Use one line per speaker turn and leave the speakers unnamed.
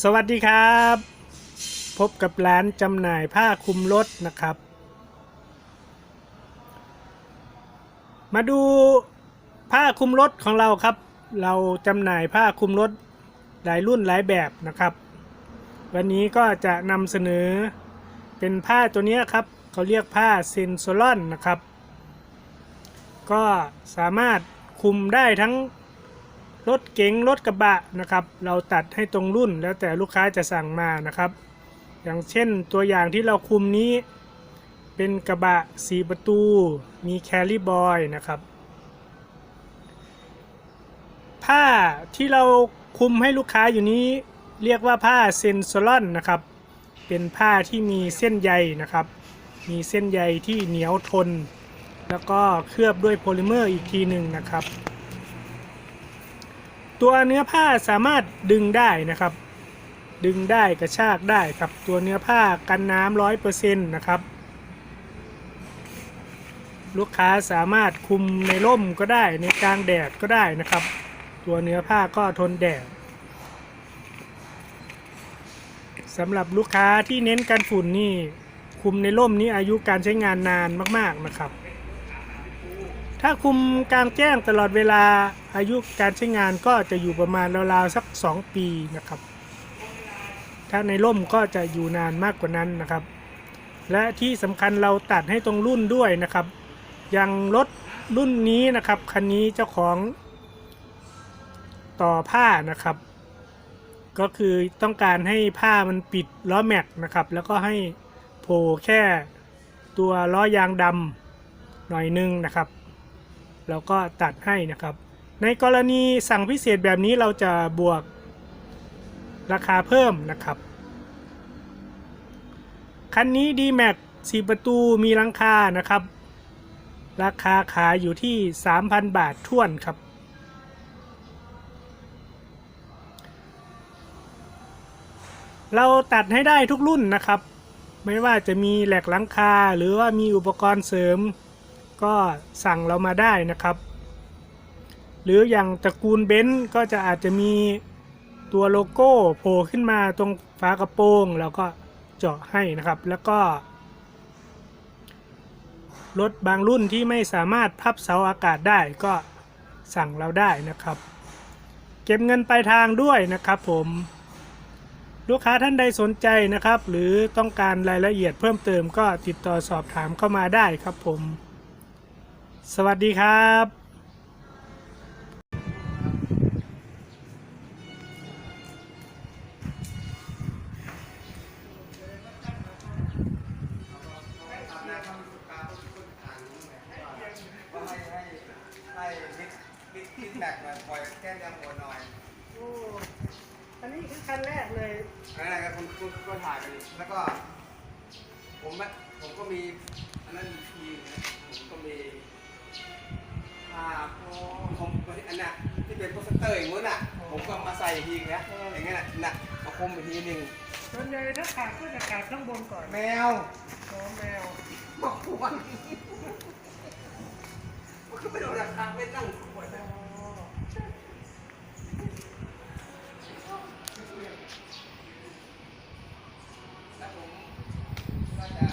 สวัสดีครับ พบกับร้านจำหน่ายผ้าคลุมรถนะครับ มาดูผ้าคลุมรถของเราครับ เราจำหน่ายผ้าคลุมรถหลายรุ่นหลายแบบนะครับ วันนี้ก็จะนำเสนอเป็นผ้าตัวนี้ครับ เขาเรียกผ้าเซนโซลอนนะครับ ก็สามารถคลุมได้ทั้ง รถเก๋งรถกระบะนะครับ เราตัดให้ตรงรุ่นแล้วแต่ลูกค้าจะสั่งมานะครับ อย่างเช่นตัวอย่างที่เราคุมนี้ เป็นกระบะสีประตู มีแคลริบอยนะครับ ผ้าที่เราคุมให้ลูกค้าอยู่นี้ เรียกว่าผ้าเซนโซลอนนะครับ เป็นผ้าที่มีเส้นใยนะครับ มีเส้นใยที่เหนียวทน แล้วก็เคลือบด้วยโพลิเมอร์อีกทีหนึ่งนะครับ ตัวเนื้อผ้าสามารถดึงได้นะครับ ดึงได้กระชากได้ครับตัวเนื้อผ้ากันน้ำร้อยเปอร์เซ็นต์นะครับ ลูกค้าสามารถคุมในร่มก็ได้ในกลางแดดก็ได้นะครับ ตัวเนื้อผ้าก็ทนแดดสำหรับลูกค้าที่เน้นกันฝุ่นนี่คุมในร่มนี้อายุการใช้งานนานมาก ๆนะครับ ถ้าคุมกลางแจ้งตลอดเวลาอายุการใช้งานก็จะอยู่ประมาณราวๆสัก 2 ปีนะครับ ถ้าในร่มก็จะอยู่นานมากกว่านั้นนะครับ และที่สำคัญเราตัดให้ตรงรุ่นด้วยนะครับอย่างรถรุ่นนี้นะครับคันนี้เจ้าของต่อผ้านะครับ ก็คือต้องการให้ผ้ามันปิดล้อแม็กนะครับ แล้วก็ให้โผล่แค่ตัวล้อยางดำหน่อยนึงนะครับ เราก็ตัดให้นะครับ ในกรณีสั่งพิเศษแบบนี้เราจะบวกราคาเพิ่มนะครับ คันนี้ d m a x 4 ประตูมีหลังคานะครับ ราคาขายอยู่ที่ 3,000 บาทท่วนครับ เราตัดให้ได้ทุกรุ่นนะครับ ไม่ว่าจะมีแหลกหลังคาหรือว่ามีอุปกรณ์เสริม ก็สั่งเรามาได้นะครับ หรืออย่างตระกูลเบนซ์ก็จะอาจจะมีตัวโลโก้โผล่ขึ้นมาตรงฝากระโปรงเราก็เจาะให้นะครับ แล้วก็รถบางรุ่นที่ไม่สามารถพับเสาอากาศได้ก็สั่งเราได้นะครับ เก็บเงินปลายทางด้วยนะครับผมลูกค้าท่านใดสนใจนะครับ หรือต้องการรายละเอียดเพิ่มเติมก็ติดต่อสอบถามเข้ามาได้ครับผม สวัสดีครับ
ให้ให้ให้มิดมิดฟีดแบ็กหน่อยปล่อยแก้มยังหัวหน่อย
โอ้อันนี้คือคันแรกเลย
อะไรกันคุณคุณก็ถ่ายไปดิแล้วก็ ผมอะผมก็มีอันนั้นอีกทีนะผมก็มี ภาพผมอันน่ะที่เป็นโปสเตอร์อย่างนู้นน่ะ ผมก็มาใส่อีกทีนะอย่างเงี้ยน่ะน่ะมาคมอีกทีหนึ่ง
ส่วนใหญ่ถ้าขาดก็จะขาดข้างบนก่อน
แมว
โอ้แมว
มาขวนมันก็ไม่โดนราคาไม่นั่งขวนนะแล้วผมก็จะ